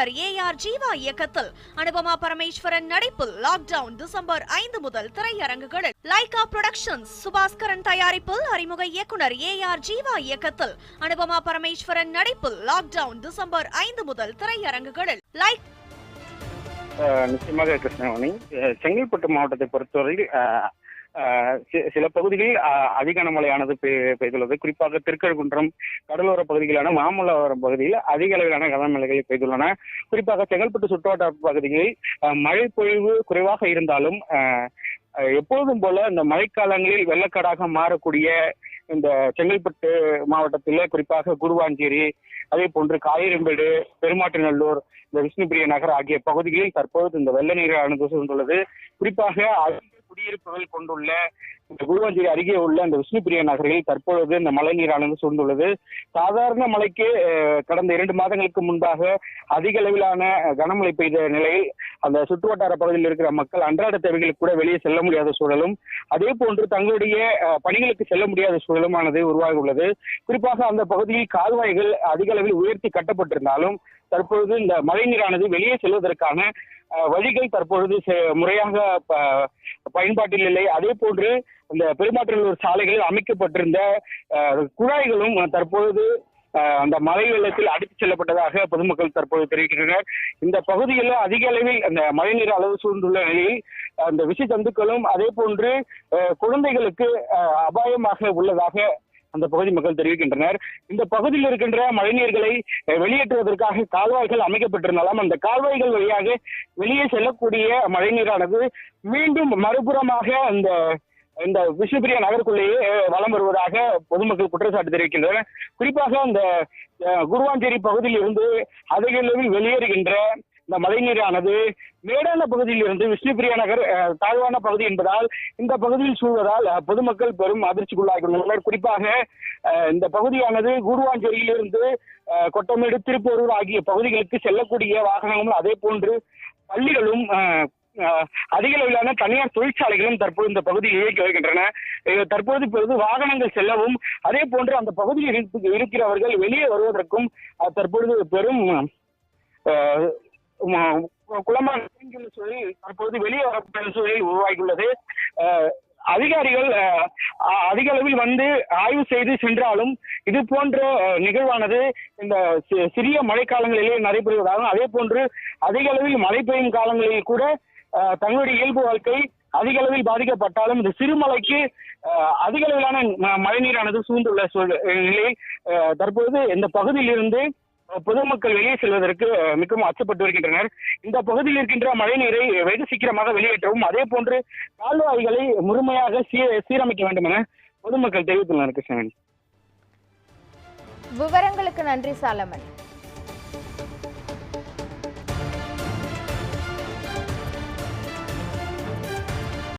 இயக்குனர் A R Jeeva இயக்கத்தில் அனுபமா பரமேஸ்வரன் நடிப்பில் லாக்டவுன் டிசம்பர் ஐந்து முதல் திரையரங்குகளில் லைகா புரொடக்ஷன்ஸ் சுபாஸ்கரன் தயாரிப்பில் அறிமுக இயக்குனர் ஏ ஆர் ஜீவா இயக்கத்தில் அனுபமா பரமேஸ்வரன் நடிப்பில் லாக்டவுன் டிசம்பர் ஐந்து முதல் திரையரங்குகளில் லைக் நிச்சயமாக கிருஷ்ணவாணி. செங்கல்பட்டு மாவட்டத்தை பொறுத்தவரையில் சில பகுதிகளில் அஹ், அதிக கனமழையானது பெய்துள்ளது. குறிப்பாக திருக்கழுகுன்றம் கடலோர பகுதிகளான மாமல்லபுரம் பகுதியில் அதிக அளவிலான கனமழைகள் பெய்துள்ளன. குறிப்பாக செங்கல்பட்டு சுற்றுவட்டார பகுதிகளில் மழை பொழிவு குறைவாக இருந்தாலும் எப்போதும் போல இந்த மழைக்காலங்களில் வெள்ளக்காடாக மாறக்கூடிய இந்த செங்கல்பட்டு மாவட்டத்தில் குறிப்பாக குருவாஞ்சேரி அதே போன்று காயிரம்பேடு பெருமாட்டுநல்லூர் இந்த விஷ்ணுபிரிய நகர் ஆகிய பகுதிகளில் தற்போது இந்த வெள்ள நீரானது சூழ்ந்துள்ளது குறிப்பாக அதிக குடியிருப்புகள் கொண்டுள்ள இந்த குருவாஞ்சேரி அருகே உள்ள அந்த விஷ்ணுபிரிய நகரில் தற்பொழுது இந்த மழை நீரானது சூழ்ந்துள்ளது. சாதாரண மழைக்கு கடந்த இரண்டு மாதங்களுக்கு முன்பாக அதிக அளவிலான கனமழை பெய்த நிலையில் அந்த சுற்றுவட்டார பகுதியில் இருக்கிற மக்கள் அன்றாட தேவைகளுக்கு கூட வெளியே செல்ல முடியாத சூழலும் அதே போன்று தங்களுடைய பணிகளுக்கு செல்ல முடியாத சூழலுமானது உருவாகி உள்ளது குறிப்பாக அந்த பகுதியில் கால்வாய்கள் அதிக அளவில் உயர்த்தி கட்டப்பட்டிருந்தாலும் தற்பொழுது இந்த மழை நீரானது வெளியே செல்வதற்கான அஹ், வழிகள் தற்பொழுது செ- முறையாக பயன்பாட்டில் இல்லை. அதே போன்று இந்த பெருமாற்றலூர் சாலைகளில் அமைக்கப்பட்டிருந்த குழாய்களும் தற்பொழுது அந்த மழை வெள்ளத்தில் அடித்துச் செல்லப்பட்டதாக பொதுமக்கள் தற்போது தெரிவிக்கின்றனர். இந்த பகுதியில் அதிக அளவில் அந்த மழைநீர் அளவு சூழ்ந்துள்ள நிலையில் அந்த விஷ ஜந்துக்களும் அதே போன்று குழந்தைகளுக்கு அபாயமாக உள்ளதாக அந்த பகுதி மக்கள் தெரிவிக்கின்றனர். இந்த பகுதியில் இருக்கின்ற மழைநீர்களை வெளியேற்றுவதற்காக கால்வாய்கள் அமைக்கப்பட்டிருந்தாலும் அந்த கால்வாய்கள் வழியாக வெளியே செல்லக்கூடிய மழைநீரானது மீண்டும் மறுபுறமாக அந்த இந்த விஷ்ணுபிரியா நகருக்குள்ளேயே வலம் வருவதாக பொதுமக்கள் குற்றச்சாட்டு தெரிவிக்கின்றனர். குறிப்பாக இந்த அஹ், குருவாஞ்சேரி பகுதியில் இருந்து அதிக அளவில் வெளியேறுகின்ற இந்த மழைநீரானது மேடான பகுதியில் இருந்து விஷ்ணுபிரியா நகர் தாழ்வான பகுதி என்பதால் இந்த பகுதியில் சூழ்வதால் பொதுமக்கள் பெரும் அதிர்ச்சிக்குள்ளாகியுள்ளனர். குறிப்பாக இந்த பகுதியானது கூடுவாஞ்சேரியிலிருந்து கொட்டமேடு திருப்போரூர் ஆகிய பகுதிகளுக்கு செல்லக்கூடிய வாகனங்களும் அதே போன்று பள்ளிகளும் அதிக அளவிலான தனியார் தொழிற்சாலைகளும் தற்போது இந்த பகுதியில் இயக்கி வருகின்றன. தற்போது பிறகு வாகனங்கள் செல்லவும் அதே போன்று அந்த பகுதியில் இருக்கிறவர்கள் வெளியே வருவதற்கும் தற்பொழுது பெரும் குளமான நீங்கியுள்ள தற்போது வெளியே வரப்பட்ட சூழலில் உருவாகியுள்ளது. அதிகாரிகள் அஹ், அ- அதிக அளவில் வந்து ஆய்வு செய்து சென்றாலும் இது போன்ற நிகழ்வானது இந்த சிறிய மழைக்காலங்களிலே நடைபெறுவதாகவும் அதே போன்று அதிக அளவில் மழை பெய்யும் காலங்களில் கூட அஹ், தங்களுடைய இயல்பு வாழ்க்கை அதிக அளவில் பாதிக்கப்பட்டாலும் இந்த சிறுமலைக்கு அதிக அளவிலான மழைநீரானது சூழ்ந்துள்ள சூழ்- நிலையில் அஹ், தற்போது இந்த பகுதியிலிருந்து பொதுமக்கள் வெளியே செல்வதற்கு மிகவும் அச்சப்பட்டு வருகின்றனர். இந்த பகுதியில் இருக்கின்ற மழைநீரை வெகு சீக்கிரமாக வெளியேற்றவும் அதே போன்று கால்வாய்களை முழுமையாக சீரமைக்க வேண்டும் என பொதுமக்கள் தெரிவித்துள்ளனர் கிருஷ்ணன் விவரங்களுக்கு நன்றி சாலமன்.